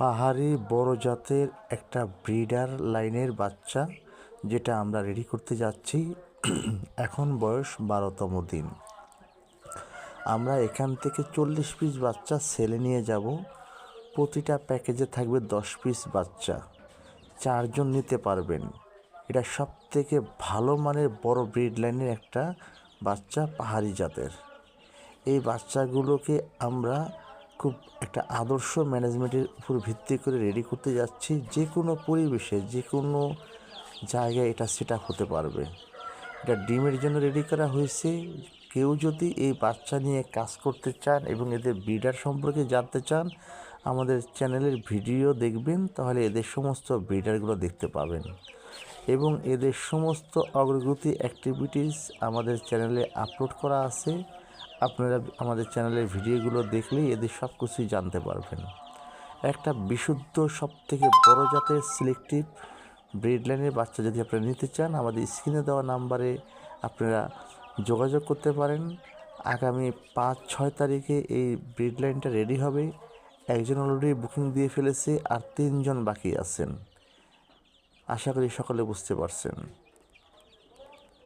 পাহাড়ি বড় জাতের একটা ব্রিডার লাইনের বাচ্চা, যেটা আমরা রেডি করতে যাচ্ছি। এখন বয়স বারোতম দিন। আমরা এখান থেকে চল্লিশ পিস বাচ্চা সেলে নিয়ে যাব। প্রতিটা প্যাকেজে থাকবে দশ পিস বাচ্চা। চারজন নিতে পারবেন। এটা সব থেকে ভালো মানের বড় ব্রিড লাইনের একটা বাচ্চা পাহাড়ি জাতের। এই বাচ্চাগুলোকে আমরা খুব একটা আদর্শ ম্যানেজমেন্টের উপর ভিত্তি করে রেডি করতে যাচ্ছি, যে কোনো পরিবেশে, যে কোনো জায়গায় এটা সেট হতে পারবে। এটা ডিমের জন্য রেডি করা হয়েছে। কেউ যদি এই বাচ্চা নিয়ে কাজ করতে চান এবং এদের ব্রিডার সম্পর্কে জানতে চান, আমাদের চ্যানেলের ভিডিও দেখবেন, তাহলে এদের সমস্ত ব্রিডারগুলো দেখতে পাবেন। এবং এদের সমস্ত অগ্রগতি অ্যাক্টিভিটিস আমাদের চ্যানেলে আপলোড করা আছে। আপনারা আমাদের চ্যানেলের ভিডিওগুলো দেখলেই এদের সব কিছুই জানতে পারবেন। একটা বিশুদ্ধ সব থেকে বড় জাতের সিলেক্টিভ ব্রিড লাইনের বাচ্চা যদি আপনারা নিতে চান, আমাদের স্ক্রিনে দেওয়া নাম্বারে আপনারা যোগাযোগ করতে পারেন। আগামী পাঁচ, ছয় তারিখে এই ব্রিড লাইনটা রেডি হবে। একজন অলরেডি বুকিং দিয়ে ফেলেছে আর তিনজন বাকি আছেন। আশা করি সকলে বুঝতে পারছেন।